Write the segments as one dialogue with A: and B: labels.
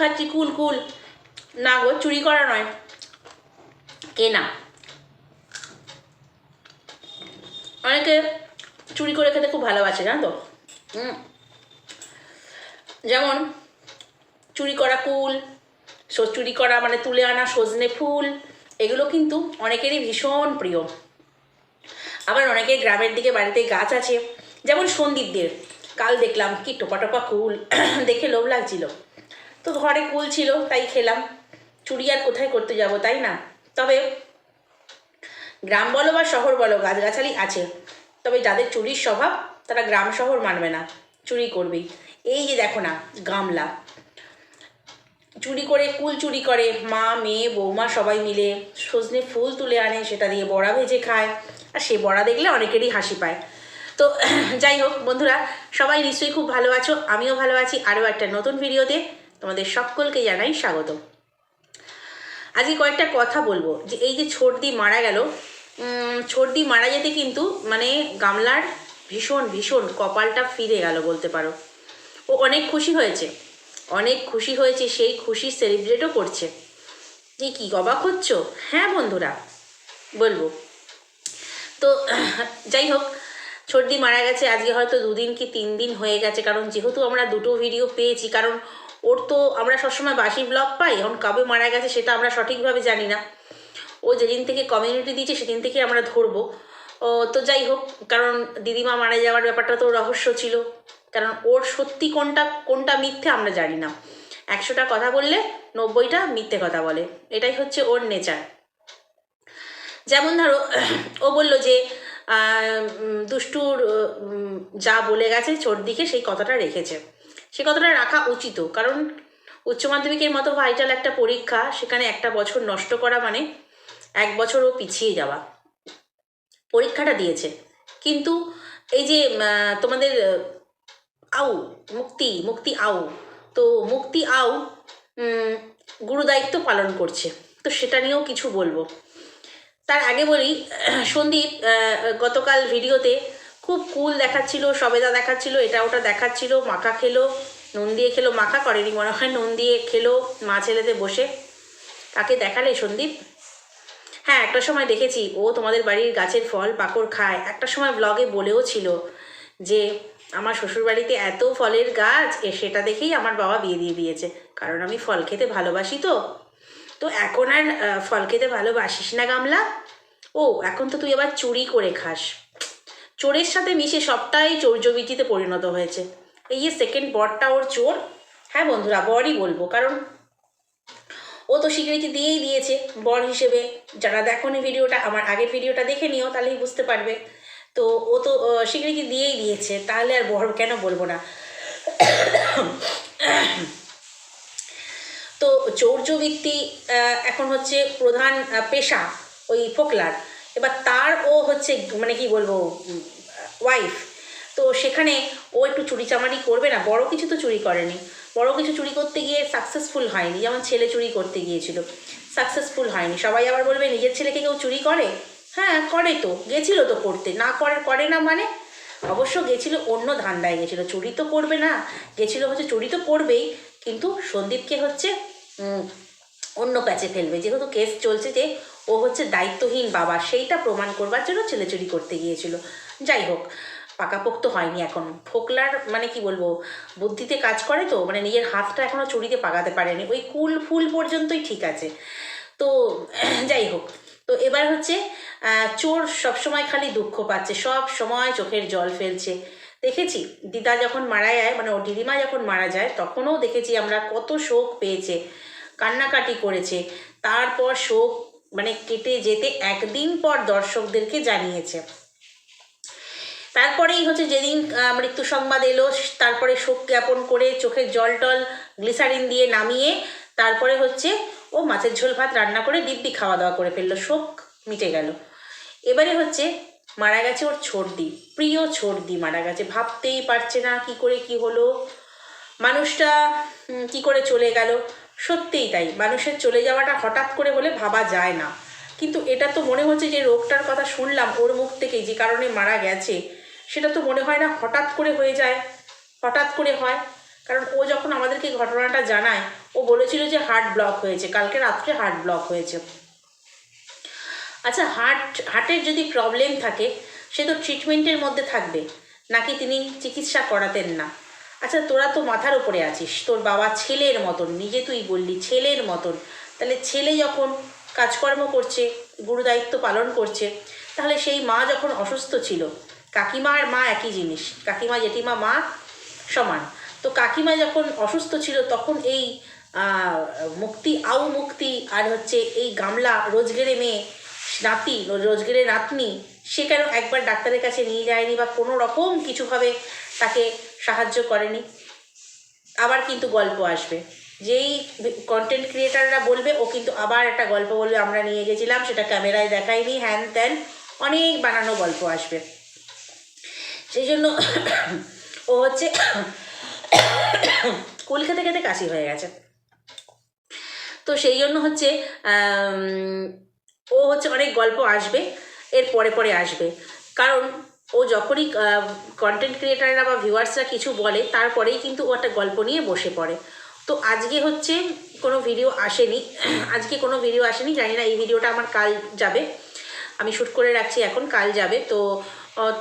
A: খাচ্ছি, কুল কুল। না গো, চুরি করা নয়। কেনা অনেকে চুরি করে খেতে খুব ভালোবাসে, জানো তো? যেমন, চুরি করা কুল চুরি করা মানে তুলে আনা সজনে ফুল, এগুলো কিন্তু অনেকেরই ভীষণ প্রিয়। আবার অনেকে গ্রামের দিকে বাড়িতে গাছ আছে, যেমন সন্দীপদের। কাল দেখলাম কি টোপা টোপা কুল, দেখে লোভ লাগছিল। তো ঘরে কুল ছিল, তাই খেলাম। চুরি আর কোথায় করতে যাব, তাই না? তবে গ্রাম বলো বা শহর বলো, গাছগাছালি আছে। তবে যাদের চুরির স্বভাব, তারা গ্রাম শহর মানবে না। চুরি করবেই। এই যে দেখো না, গামলা। চুরি করে, কুল চুরি করে, মা, মেয়ে, বৌমা সবাই মিলে সজনে ফুল তুলে আনে, সেটা দিয়ে বড়া ভেজে খায়। আর সে বড়া দেখলে অনেকেরই হাসি পায়। তো যাই হোক, বন্ধুরা, সবাই নিশ্চয়ই খুব ভালো আছো, আমিও ভালো আছি আরও একটা নতুন ভিডিওতে। তোমাদের সকলকে জানাই স্বাগত আজকে কয়েকটা কথা বলব। যে এই যে ছোটদি মারা গেল ছোটদি মারা যেতে কিন্তু মানে গামলার ভীষণ ভীষণ কপালটা ফিরে গেল বলতে পারো। ও অনেক খুশি হয়েছে। অনেক খুশি হয়েছে, সেই খুশি সেলিব্রেটও করছে। এই কি অবাক হচ্ছ? হ্যাঁ বন্ধুরা, বলব। তো, যাই হোক সর্দি মারা গেছে, আজকে হয়তো দুদিন কি তিন দিন হয়ে গেছে, কারণ যেহেতু আমরা দুটো ভিডিও পেয়েছি, কারণ ওর তো আমরা সবসময় বাসি ব্লগ পাই, এখন কবে মারা গেছে সেটা আমরা সঠিকভাবে জানি না। ও যেদিন থেকে কমিউনিটি দিয়েছে সেদিন থেকে আমরা ধরবো। ও, তো যাই হোক, কারণ দিদিমা মারা যাওয়ার ব্যাপারটা তো রহস্য ছিল। কারণ ওর সত্যি কোনটা কোনটা মিথ্যে আমরা জানি না। একশোটা কথা বললে নব্বইটা মিথ্যে কথা বলে। এটাই হচ্ছে ওর নেচার যেমন ধরো, ও বলল যে দুষ্টুর যা বলে গেছে, চোর দিকে সেই কথাটা রেখেছে। সে কথাটা রাখা উচিত কারণ উচ্চ মাধ্যমিকের মতো ভাইটাল একটা পরীক্ষা, সেখানে একটা বছর নষ্ট করা মানে এক বছরও পিছিয়ে যাওয়া। পরীক্ষাটা দিয়েছে। কিন্তু এই যে তোমাদের, আউ, মুক্তি মুক্তি আউ, তো মুক্তি আউ গুরুদায়িত্ব পালন করছে। তো সেটা নিয়েও কিছু বলব। তার আগে বলি, সন্দীপ গতকাল ভিডিওতে খুব কুল দেখাচ্ছিল, সবেদা দেখাচ্ছিল, এটা ওটা দেখাচ্ছিল, মাখা খেলো, নুন দিয়ে খেলো, মাখা করেনি, মনে হয় নুন দিয়ে খেলো মা ছেলেতে বসে। তাকে দেখালে সন্দীপ? হ্যাঁ একটা সময় দেখেছি, ও তোমাদের বাড়ির গাছের ফল পাকড় খায়। একটা সময় ব্লগে বলেও ছিল যে, আমার শ্বশুরবাড়িতে এত ফলের গাছ, এ সেটা দেখেই আমার বাবা বিয়ে দিয়ে দিয়েছে। কারণ আমি ফল খেতে ভালোবাসি তো। তো এখন আর ফল খেতে ভালোবাসিস না গামলা? ও, এখন তো তুই আবার চুরি করে খাস। চোরের সাথে মিশে সবটাই চৌর্যবৃত্তিতে পরিণত হয়েছে। এই যে সেকেন্ড বরটা ওর চোর হ্যাঁ বন্ধুরা, বরই বলব, কারণ ও তো স্বীকৃতি দিয়েই দিয়েছে বর হিসেবে। যারা দেখোনি ভিডিওটা, আমার আগের ভিডিওটা দেখে নিও, তাহলেই বুঝতে পারবে। তো ও তো স্বীকৃতি দিয়েই দিয়েছে, তাহলে আর বর কেন বলব না? তো চৌর্যবৃত্তি এখন হচ্ছে প্রধান পেশা, ওই ফোকলার। এবার তার ও হচ্ছে মানে কি বলব ওয়াইফ তো সেখানে ও একটু চুরি চামারি করবে না, বড় কিছু তো চুরি করেনি। বড় কিছু চুরি করতে গিয়ে সাকসেসফুল হয়নি, যেমন ছেলে চুরি করতে গিয়েছিল। সাকসেসফুল হয়নি। সবাই আবার বলবে, নিজের ছেলেকে কেউ চুরি করে? হ্যাঁ করে তো, গেছিল তো করতে। না করে করে না মানে? অবশ্য গেছিল অন্য ধান্দায় গেছিল। চুরি তো করবে না। গেছিল হচ্ছে চুরি তো করবেই, কিন্তু সন্দীপকে হচ্ছে অন্য প্যাচে ফেলবে। যেহেতু কেস চলছে যে ও হচ্ছে দায়িত্বহীন বাবা, সেইটা প্রমাণ করবার জন্য ছেলেচুরি করতে গিয়েছিল। যাই হোক, পাকাপোক্ত হয়নি এখন। ফোকলার মানে কি বলব, বুদ্ধিতে কাজ করে তো মানে নিজের হাতটা এখনও চুরিতে পাকাতে পারেনি। ওই কুল ফুল পর্যন্তই ঠিক আছে। তো, যাই হোক, তো এবার হচ্ছে চোর সবসময় খালি দুঃখ পাচ্ছে, সব সময় চোখের জল ফেলছে। দেখেছি, দিদা যখন মারা যায় মানে ও দিদিমা যখন মারা যায়, তখনও দেখেছি আমরা কত শোক পেয়েছে, কান্নাকাটি করেছে। তারপর শোক মানে কেটে যেতে একদিন পর দর্শকদেরকে জানিয়েছে। তারপরেই হচ্ছে যেদিন মৃত্যু সংবাদ এলো, তারপরে শোক জ্ঞাপন করে চোখের জল টল গ্লিসারিন দিয়ে নামিয়ে, তারপরে হচ্ছে, ও মাছের ঝোল ভাত রান্না করে দিব্যি খাওয়া দাওয়া করে ফেলল, শোক মিটে গেল। এবারে হচ্ছে মারা গেছে ওর ছোটদি, প্রিয় ছোটদি মারা গেছে, ভাবতেই পারছে না কি করে কি হলো। মানুষটা কি করে চলে গেল? সত্যিই তাই। মানুষের চলে যাওয়াটা হঠাৎ করে হলে ভাবা যায় না। কিন্তু এটা তো মনে হচ্ছে যে রোগটার কথা শুনলাম ওর মুখ থেকেই, যে কারণে মারা গেছে। সেটা তো মনে হয় না হঠাৎ করে হয়ে যায়। হঠাৎ করে হয়। কারণ ও যখন আমাদেরকে ঘটনাটা জানায়, ও বলেছিল যে হার্ট ব্লক হয়েছে। কালকে রাত্রে হার্ট ব্লক হয়েছে। আচ্ছা হার্ট, হার্টের যদি প্রবলেম থাকে, সে তো ট্রিটমেন্টের মধ্যে থাকবে। নাকি তিনি চিকিৎসা করাতেন না? আচ্ছা তোরা তো মাথার উপরে আছিস। তোর বাবা ছেলের মতন, নিজে তুই বললি ছেলের মতন। তাহলে ছেলে যখন কাজকর্ম করছে, গুরুদায়িত্ব পালন করছে, তাহলে সেই মা যখন অসুস্থ ছিল কাকিমা আর মা একই জিনিস, কাকিমা, জেঠিমা, মা সমান। তো কাকিমা যখন অসুস্থ ছিল, তখন এই মুক্তি, আউ মুক্তি, আর হচ্ছে এই গামলা, রোজগেরে মেয়ে, নাতি, রোজগেরে নাতনি, সে কেন একবার ডাক্তারের কাছে নিয়ে যায়নি বা কোনো রকম কিছুভাবে তাকে সাহায্য করেনি। আবার কিন্তু গল্প আসবে। যেই কন্টেন্ট ক্রিয়েটাররা বলবে, ও কিন্তু আবার একটা গল্প বলবে, আমরা নিয়ে গেছিলাম, সেটা ক্যামেরায় দেখায়নি হ্যান ত্যান অনেক বানানো গল্প আসবে। সেই জন্য ও হচ্ছে কুল খেতে খেতে কাশি হয়ে গেছে। তো সেই জন্য হচ্ছে ও হচ্ছে অনেক গল্প আসবে, এর পরে পরে আসবে। কারণ ও যখনই কন্টেন্ট ক্রিয়েটাররা বা ভিউয়ার্সরা কিছু বলে, তারপরেই কিন্তু ও একটা গল্প নিয়ে বসে পড়ে। তো আজকে হচ্ছে কোনো ভিডিও আসেনি, আজকে কোনো ভিডিও আসেনি, জানি না এই ভিডিওটা আমার কাল যাবে। আমি শ্যুট করে রাখছি এখন, কাল যাবে। তো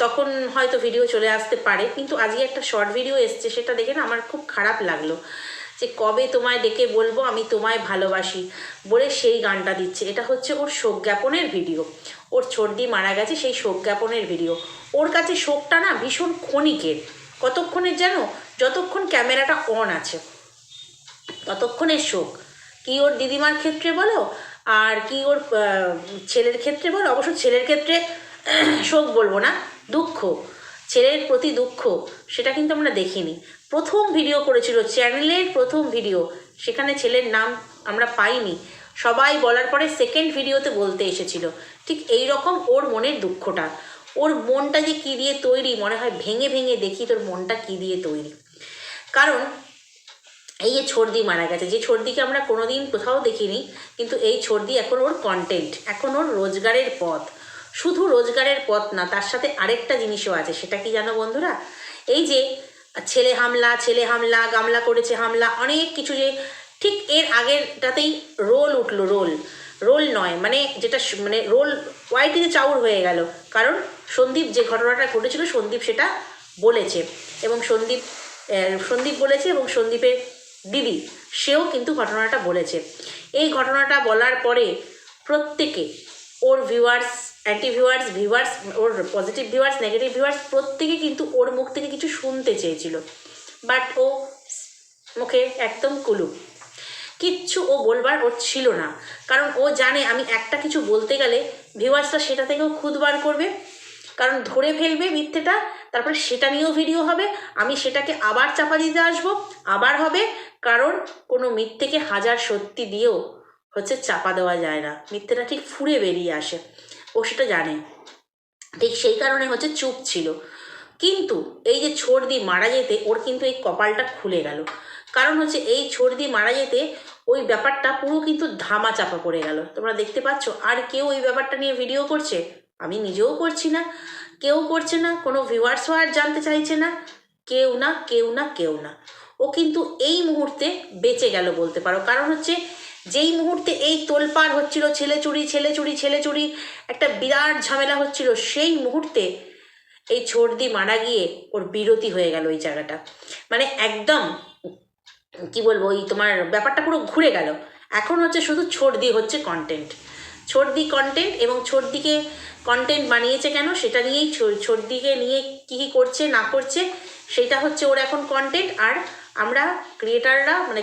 A: তখন হয়তো ভিডিও চলে আসতে পারে, কিন্তু আজকে একটা শর্ট ভিডিও এসছে, সেটা দেখে না আমার খুব খারাপ লাগল। যে কবে তোমায় ডেকে বলব আমি তোমায় ভালোবাসি বলে সেই গানটা দিচ্ছে। এটা হচ্ছে ওর শোক জ্ঞাপনের ভিডিও। ওর ছর্দি মারা গেছে সেই শোক জ্ঞাপনের ভিডিও। ওর কাছে শোকটা না ভীষণ ক্ষণিকের। কতক্ষণের জানো? যতক্ষণ ক্যামেরাটা অন আছে, ততক্ষণের শোক। কি ওর দিদিমার ক্ষেত্রে বলো? আর কি ওর ছেলের ক্ষেত্রে বলো? অবশ্য ছেলের ক্ষেত্রে শোক বলব না, দুঃখ। ছেলের প্রতি দুঃখ, সেটা কিন্তু আমরা দেখিনি। প্রথম ভিডিও করেছিল চ্যানেলের প্রথম ভিডিও সেখানে ছেলের নাম আমরা পাইনি। সবাই বলার পরে সেকেন্ড ভিডিওতে বলতে এসেছিল। ঠিক এই রকম ওর মনের দুঃখটা। ওর মনটা যে কী দিয়ে তৈরি, মনে হয় ভেঙে ভেঙে দেখি তোর মনটা কী দিয়ে তৈরি। কারণ এই যে ছর্দি মারা গেছে, যে ছর্দিকে আমরা কোনোদিন কোথাও দেখিনি, কিন্তু এই ছর্দি এখন ওর কন্টেন্ট এখন ওর রোজগারের পথ। শুধু রোজগারের পথ না, তার সাথে আরেকটা জিনিসও আছে, সেটা কি জানো বন্ধুরা? এই যে ছেলে হামলা ছেলে হামলা, গামলা করেছে হামলা, অনেক কিছু যে ঠিক এর আগেরটাতেই রোল উঠল, রোল। রোল নয় মানে যেটা মানে রোল ওয়াইটিতে চাউর হয়ে গেল। কারণ সন্দীপ যে ঘটনাটা ঘটেছিল, সন্দীপ সেটা বলেছে। এবং সন্দীপ সন্দীপ বলেছে এবং সন্দীপের দিদি, সেও কিন্তু ঘটনাটা বলেছে। এই ঘটনাটা বলার পরে প্রত্যেকে ওর ভিউয়ার্স অ্যান্টি ভিউয়ার্স ভিউয়ার্স ওর পজিটিভ ভিউয়ার্স নেগেটিভ ভিউয়ার্স প্রত্যেকে কিন্তু ওর মুখ থেকে কিছু শুনতে চেয়েছিল। বাট ও মুখে একদম কুলু। কিচ্ছু ও বলবার ওর ছিল না। কারণ ও জানে আমি একটা কিছু বলতে গেলে ভিউয়ার্সরা সেটা থেকেও খুদ বার করবে। কারণ ধরে ফেলবে মিথ্যেটা, তারপরে সেটা নিয়েও ভিডিও হবে। আমি সেটাকে আবার চাপা দিতে আসব, আবার হবে। কারণ কোনো মিথ্যেকে হাজার সত্যি দিয়েও হচ্ছে চাপা দেওয়া যায় না। মিথ্যেটা ঠিক ফুরে বেরিয়ে আসে। ও সেটা জানে। ঠিক সেই কারণে হচ্ছে চুপ ছিল। কিন্তু এই যে ছর্দি মারা যেতে, ওর কিন্তু এই কপালটা খুলে গেল। কারণ হচ্ছে এই ছর্দি মারা যেতে, ওই ব্যাপারটা পুরো কিন্তু ধামা চাপা পড়ে গেল। তোমরা দেখতে পাচ্ছ, আর কেউ এই ব্যাপারটা নিয়ে ভিডিও করছে? আমি নিজেও করছি না। কেউ করছে না, কোনো ভিউয়ার্সও আর জানতে চাইছে না। কেউ না কেউ না কেউ না। ও কিন্তু এই মুহূর্তে বেঁচে গেল বলতে পারো। কারণ হচ্ছে যেই মুহূর্তে এই তোলপাড় হচ্ছিল, ছেলে চুরি ছেলে চুরি ছেলে চুরি, একটা বিরাট ঝামেলা হচ্ছিল, সেই মুহূর্তে এই ছর্দি মারা গিয়ে ওর বিরতি হয়ে গেল ওই জায়গাটা। মানে একদম, কি বলব, ওই তোমার ব্যাপারটা পুরো ঘুরে গেল। এখন হচ্ছে শুধু ছর্দি হচ্ছে কন্টেন্ট ছর্দি কন্টেন্ট এবং ছর্দিকে কন্টেন্ট বানিয়েছে কেন? সেটা নিয়েই ছর্দিকে নিয়ে কী কী করছে, না করছে, সেটা হচ্ছে ওর এখন কন্টেন্ট আর আমরা ক্রিয়েটাররা মানে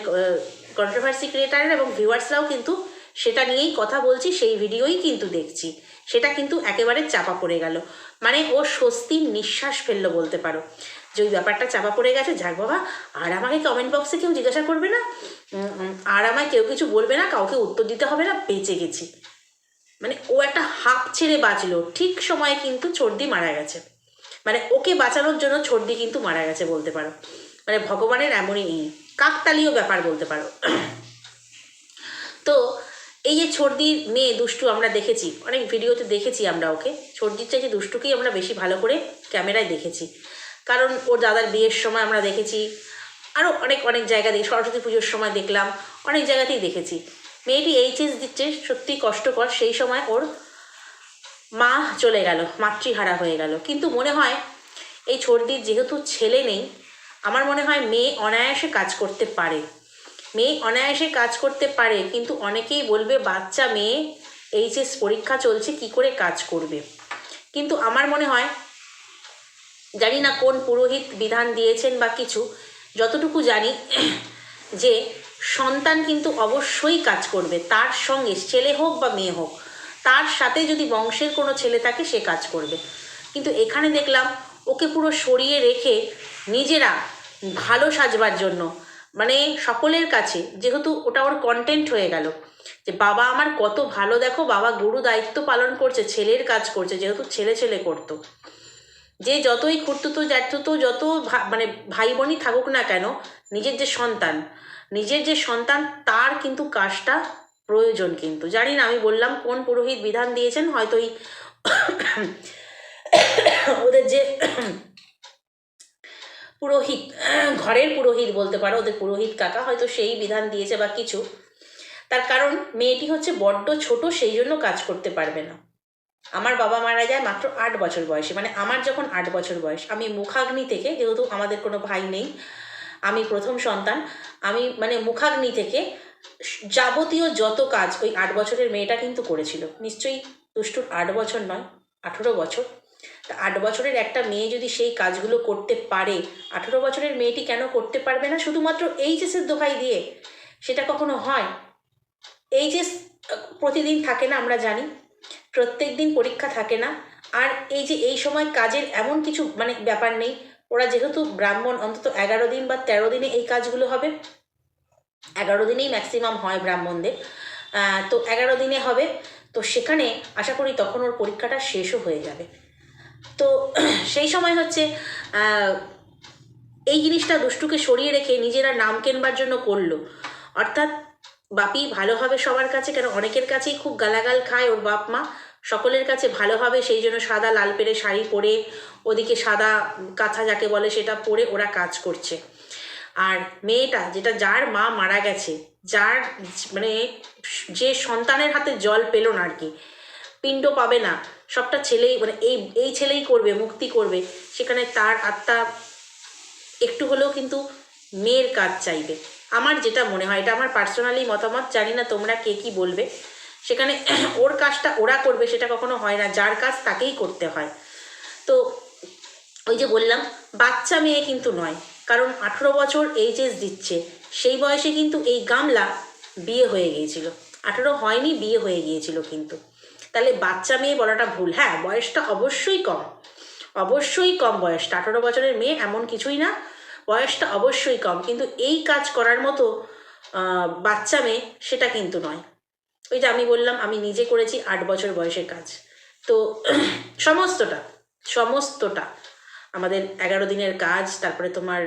A: কন্ট্রোভার্সি ক্রিয়েটাররা এবং ভিউয়ার্সরাও কিন্তু সেটা নিয়েই কথা বলছি, সেই ভিডিওই কিন্তু দেখছি। সেটা কিন্তু একেবারে চাপা পড়ে গেল। মানে ও স্বস্তির নিঃশ্বাস ফেলল বলতে পারো। যে ওই ব্যাপারটা চাপা পড়ে গেছে, যাক বাবা, আর আমাকে কমেন্ট বক্সে কেউ জিজ্ঞাসা করবে না? আর আমায় কেউ কিছু বলবে না, কাউকে উত্তর দিতে হবে না, বেঁচে গেছি। মানে ও একটা হাঁপ ছেড়ে বাঁচলো। ঠিক সময়ে কিন্তু ছর্দি মারা গেছে। মানে ওকে বাঁচানোর জন্য ছর্দি কিন্তু মারা গেছে বলতে পারো। মানে ভগবানের এমনই কাকতালীয় ব্যাপার বলতে পারো। তো এই যে ছর্দির মেয়ে দুষ্টু আমরা দেখেছি, অনেক ভিডিওতে দেখেছি আমরা ওকে। ছর্দির চাইতে দুষ্টুকেই আমরা বেশি ভালো করে ক্যামেরায় দেখেছি। কারণ ওর দাদার বিয়ের সময় আমরা দেখেছি আরও অনেক অনেক জায়গা দেখি সরস্বতী পুজোর সময় দেখলাম, অনেক জায়গাতেই দেখেছি। মেয়েটি এইচএস দিচ্ছে, সত্যি কষ্টকর, সেই সময় ওর মা চলে গেল, মাতৃহারা হয়ে গেল। কিন্তু মনে হয় এই ছর্দির যেহেতু ছেলে নেই আমার মনে হয় মেয়ে অনায়াসে কাজ করতে পারে। মেয়ে অনায়াসে কাজ করতে পারে, কিন্তু অনেকেই বলবে, বাচ্চা মেয়ে, এইচএস পরীক্ষা চলছে, কি করে কাজ করবে? কিন্তু আমার মনে হয়, জানি না কোন পুরোহিত বিধান দিয়েছেন বা কিছু, যতটুকু জানি যে সন্তান কিন্তু অবশ্যই কাজ করবে, তার সঙ্গে ছেলে হোক বা মেয়ে হোক, তার সাথে যদি বংশের কোনো ছেলে থাকে, সে কাজ করবে। কিন্তু এখানে দেখলাম, ওকে পুরো সরিয়ে রেখে নিজেরা ভালো সাজবার জন্য। মানে সকলের কাছে, যেহেতু ওটা ওর কন্টেন্ট হয়ে গেল। যে বাবা আমার কত ভালো, দেখো বাবা গুরু দায়িত্ব পালন করছে, ছেলের কাজ করছে, যেহেতু ছেলে ছেলে করতো। যে যতই খুঁড়তুতো জ্যাঠতুতো যত মানে ভাই বোনই থাকুক না কেন, নিজের যে সন্তান, নিজের যে সন্তান তার কিন্তু কাজটা প্রয়োজন কিন্তু। জানি না, আমি বললাম কোন পুরোহিত বিধান দিয়েছেন, হয়তো ওই ওদের যে পুরোহিত, ঘরের পুরোহিত বলতে পারো, ওদের পুরোহিত কাকা হয়তো সেই বিধান দিয়েছে বা কিছু। তার কারণ মেয়েটি হচ্ছে বড্ড ছোট, সেই জন্য কাজ করতে পারবে না। আমার বাবা মারা যায় মাত্র আট বছর বয়সে মানে আমার যখন আট বছর বয়স, আমি মুখাগ্নি থেকে, যেহেতু আমাদের কোনো ভাই নেই, আমি প্রথম সন্তান, আমি মানে মুখাগ্নি থেকে যাবতীয় যত কাজ ওই আট বছরের মেয়েটা কিন্তু করেছিল। নিশ্চয়ই দুষ্টুর আট বছর নয়, আঠেরো বছর। আট বছরের একটা মেয়ে যদি সেই কাজগুলো করতে পারে, আঠেরো বছরের মেয়েটি কেন করতে পারবে না? শুধুমাত্র এইচএসের দোহাই দিয়ে সেটা কখনো হয়? এইচএস প্রতিদিন থাকে না আমরা জানি, প্রত্যেক দিন পরীক্ষা থাকে না, আর এই যে এই সময় কাজের এমন কিছু মানে ব্যাপার নেই, ওরা যেহেতু ব্রাহ্মণ, অন্তত এগারো দিন বা তেরো দিনে এই কাজগুলো হবে। এগারো দিনেই ম্যাক্সিমাম হয় ব্রাহ্মণদের। তো এগারো দিনে হবে, তো সেখানে আশা করি তখন ওর পরীক্ষাটা শেষও হয়ে যাবে। তো সেই সময় হচ্ছে এই জিনিসটা দুষ্টুকে সরিয়ে রেখে নিজেরা নাম কেনবার জন্য করল। অর্থাৎ বাপি ভালো হবে সবার কাছে, কেন অনেকের কাছেই খুব গালাগাল খায় ওর বাপ মা, সকলের কাছে ভালো হবে সেই জন্য সাদা লাল পেরে শাড়ি পরে, ওদিকে সাদা কাঁথা যাকে বলে সেটা পরে ওরা কাজ করছে। আর মেয়েটা, যেটা যার মা মারা গেছে, যার মানে যে সন্তানের হাতে জল পেল না আর কি, পিণ্ড পাবে না সবটা ছেলেই মানে এই এই ছেলেই করবে, মুক্তি করবে। সেখানে তার আত্মা একটু হলেও কিন্তু মেয়ের কাজ চাইবে। আমার যেটা মনে হয়, এটা আমার পার্সোনালি মতামত, জানি না তোমরা কে কি বলবে। সেখানে ওর কাজটা ওরা করবে, সেটা কখনো হয় না, যার কাজ তাকেই করতে হয়। তো ওই যে বললাম, বাচ্চা মেয়ে কিন্তু নয়, কারণ আঠেরো বছর এইচএস দিচ্ছে, সেই বয়সে কিন্তু এই গামলা বিয়ে হয়ে গিয়েছিল। আঠেরো হয়নি, বিয়ে হয়ে গিয়েছিল কিন্তু। তাহলে বাচ্চা মেয়ে বলাটা ভুল। হ্যাঁ বয়সটা অবশ্যই কম। অবশ্যই কম বয়সটা আঠারো বছরের মেয়ে এমন কিছুই না। বয়সটা অবশ্যই কম। কিন্তু এই কাজ করার মতো বাচ্চা মেয়ে সেটা কিন্তু নয়। ওই যে আমি বললাম, আমি নিজে করেছি আট বছর বয়সের কাজ। তো সমস্তটা সমস্তটা আমাদের এগারো দিনের কাজ, তারপরে তোমার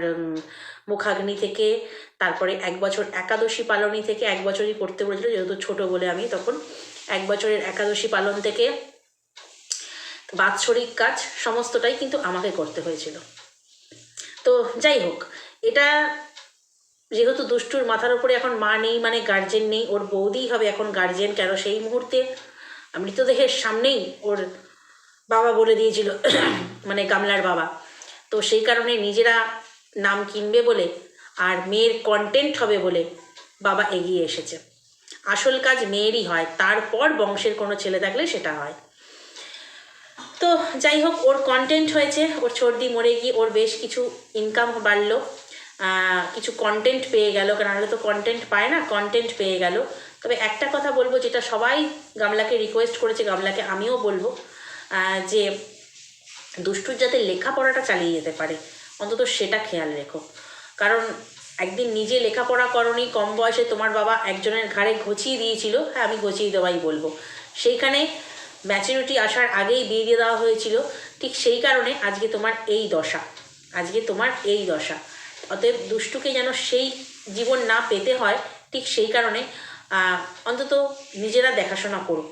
A: মুখাগ্নি থেকে, তারপরে এক বছর একাদশী পালনী থেকে এক বছরই করতে বলেছিল, যেহেতু ছোট বলে আমি তখন এক বছরের একাদশী পালন থেকে বাৎসরিক কাজ সমস্তটাই কিন্তু আমাকে করতে হয়েছিল। তো যাই হোক, এটা যেহেতু দুষ্টুর মাথার উপরে এখন মা নেই মানে গার্জেন নেই, ওর বৌদিই হবে এখন গার্জেন কেন সেই মুহূর্তে, মৃতদেহের সামনেই ওর বাবা বলে দিয়েছিল মানে গামলার বাবা। তো সেই কারণে নিজেরা নাম কিনবে বলে আর মেয়ের কন্টেন্ট হবে বলে বাবা এগিয়ে এসেছে। আসল কাজ মেয়েরই হয়, তারপর বংশের কোনো ছেলে থাকলে সেটা হয়। তো যাই হোক, ওর কন্টেন্ট হয়েছে, ওর সর্দি মরে গিয়ে ওর বেশ কিছু ইনকাম বাড়লো। কিছু কন্টেন্ট পেয়ে গেল, কারণ নাহলে তো কন্টেন্ট পায় না কন্টেন্ট পেয়ে গেল। তবে একটা কথা বলব, যেটা সবাই গামলাকে রিকোয়েস্ট করেছে, গামলাকে আমিও বলব। যে দুষ্টুর যাতে লেখাপড়াটা চালিয়ে যেতে পারে, অন্তত সেটা খেয়াল রেখো। কারণ একদিন নিজে লেখাপড়া করনি, কম বয়সে তোমার বাবা একজনের ঘাড়ে ঘুচিয়ে দিয়েছিল হ্যাঁ আমি ঘুচিয়ে দেওয়াই বলব। সেইখানে ম্যাচুরিটি আসার আগেই বিয়ে দিয়ে দেওয়া হয়েছিল, ঠিক সেই কারণে আজকে তোমার এই দশা, আজকে তোমার এই দশা। অতএব দুষ্টুকে যেন সেই জীবন না পেতে হয়, ঠিক সেই কারণে অন্তত নিজেরা দেখাশোনা করো।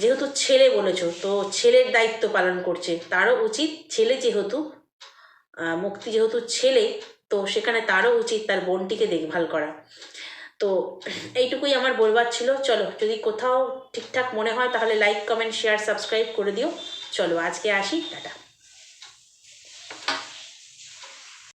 A: যেহেতু ছেলে বলেছ, তো ছেলের দায়িত্ব পালন করছে। তারও উচিত ছেলে যেহেতু মুক্তি যেহেতু ছেলে, তো সেখানে তারও উচিত তার বোনটিকে দেখভাল করা। তো এইটুকুই আমার বলবার ছিল। চলো, যদি কোথাও ঠিকঠাক মনে হয় তাহলে লাইক কমেন্ট শেয়ার সাবস্ক্রাইব করে দিও। চলো, আজকে আসি, টাটা।